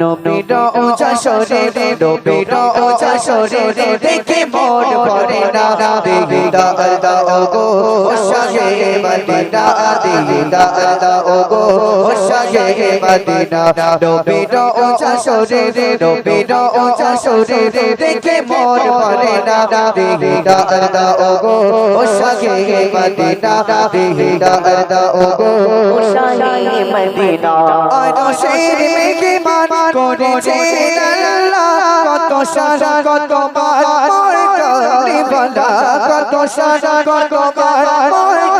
নবীটা Ocha সরে রে নবীটা Ocha সরে রে দেখে মন ভরে না নবীটা আলদা ওগো ওশাহে বালি মদিনা। দিদা আদা শাহে মদিনা। নবীর ওজা শরীরে নবীর ওজা শরীরে দেখে মন ভরে না। দিদা আদা ওগো শাহে মদিনা। দিদা আদা ওগো শাহী মদিনা। আরশের মেঘে মান করেছে আল্লাহ কত সারা কত বার মোর কালিবালা কত সারা কত বার মোর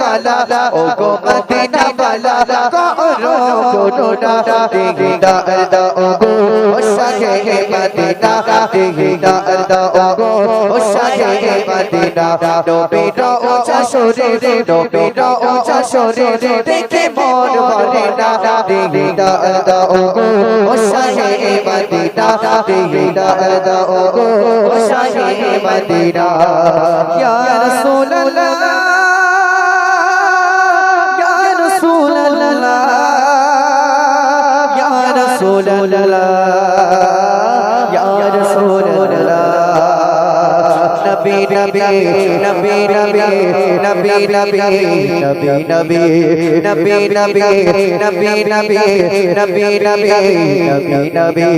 বালা ও গো মদিনা বালা করো করোনা দিদা দা ও গো শাহে মদিনা দিদা দা ও গো শাহে মদিনা নবীর ওচা শরীরে নবীর ওচা শরীরে দেখে মন ভরে না দিদা দা ও গো শাহে মদিনা দিদা দা ও গো শাহে মদিনা ইয়া রাসূলুল্লাহ রাসূলুল্লাহ ইয়া রাসূলুল্লাহ নবী নবী নবী নবী নবী নবী নবী নবী নবী নবী নবী নবী নবী নবী নবী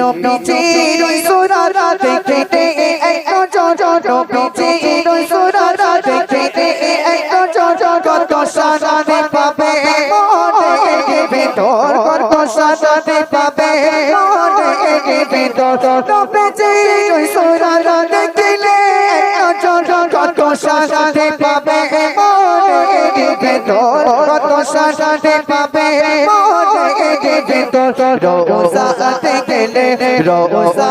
নবীজির ওই সুরারা দেখিতে এই নজর নবীজির ওই সুরারা দেখিতে দেখিলে কত সাথে পাবে কত সাথে পাবে রোজা গেলে রোজা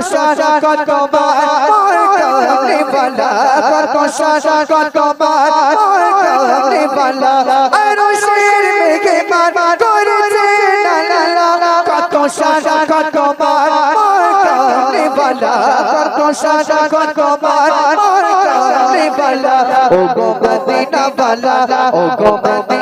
কষার কত মার কামনে বালা কষার কত মার কামনে বালা আরশের মেঘে মার করেছে লালা লালা কত সারা কত মার কামনে বালা কত সারা কত মার কামনে বালা ও গো মদিনা বালা, ও গো মদিনা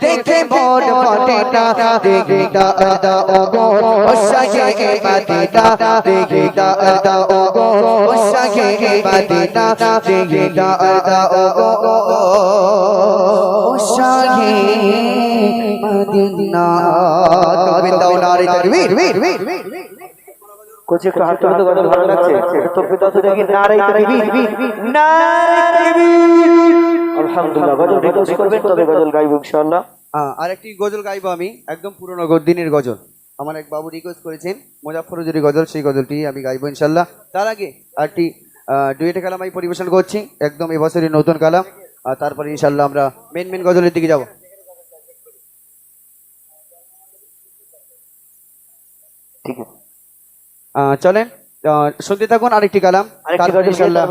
দেখে মন ফটে না দেখে দা দা ও গো সাজে বাদে দা দেখে দা দা ও গো সাজে বাদে দা দেখে দা দা ও গো শাহে মদিনা তকবীর দাও নারে তাকবীর বীর বীর কোচে একটু হাত তুলে তো গজল ভালো লাগছে তো পিতা তো দেখি নারাই তাকবীর নারাই তাকবীর আলহামদুলিল্লাহ গজল রিকোয়েস্ট করবেন তবে গজল গাইবো ইনশাআল্লাহ আরেকটি গজল গাইবো আমি একদম পুরনো দিনের গজল আমার এক বাবু রিকোয়েস্ট করেছেন মোজাফর হুজুরি গজল সেই গজলটি আমি গাইবো ইনশাল্লাহ তার আগে আরেকটি ডুয়েটে কালাম আমি পরিবেশন করছি একদম এবছরের নতুন কালাম। আর তারপরে ইনশাল্লাহ আমরা মেন মেন গজলের দিকে যাব। ঠিক আছে। চলেন। শুনতে থাকুন আরেকটি কালাম। তারপরে ইনশাল্লাহ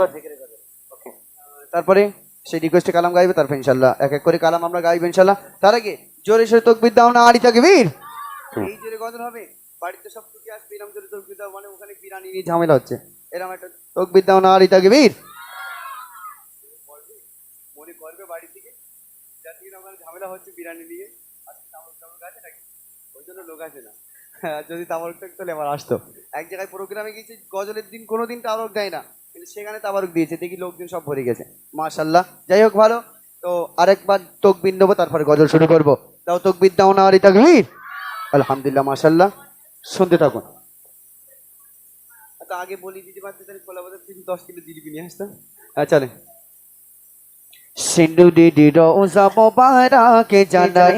তারপরে সেই রিকোয়েস্টে কালাম গাইবে তারপর ইনশাল্লাহ এক এক করে কালাম আমরা গাইবো ইনশাল্লাহ তার আগে জোরে সরে তকবির দাও না আড়ি থাকে বীর। এই জোরে গজল হবে। বাড়িতে সব টুকি আসবে এরম জোরে তকবির দাও মানে ওখানে বিরানি নিয়ে ঝামেলা হচ্ছে। এরকম একটা তকবির দাও না আড়ি থাকে বীর মনে করবে বাড়ি থেকে যার থেকে ওখানে ঝামেলা হচ্ছে বিরানি নিয়ে আজকে তামরক আছে নাকি? ওই জন্য লোক আসে না। যদি তামারক থাকতো তাহলে আমার আসতো। এক জায়গায় প্রোগ্রামে গিয়েছি গজলের দিন কোনো দিন তামারক দেয় না। কিন্তু সেখানে তাবারক দিয়েছে দেখি লোকজন সব ভরে গেছে। মাশাল্লাহ। যাই হোক ভালো। তো আরেকবার তকবির নেব তারপরে গজল শুরু করব। দাও তকবির দাও না আর তাকবীর। আলহামদুলিল্লাহ মাশাল্লাহ। শুনতে থাকুন। তো আগে বলি দিতে পারতে তাহলে খোলা বাজার থেকে দশ কিলো জিলিপি নিয়ে আসতাম। হ্যাঁ চলে সিন্ধু দিদি রোজা মোবারক জানাই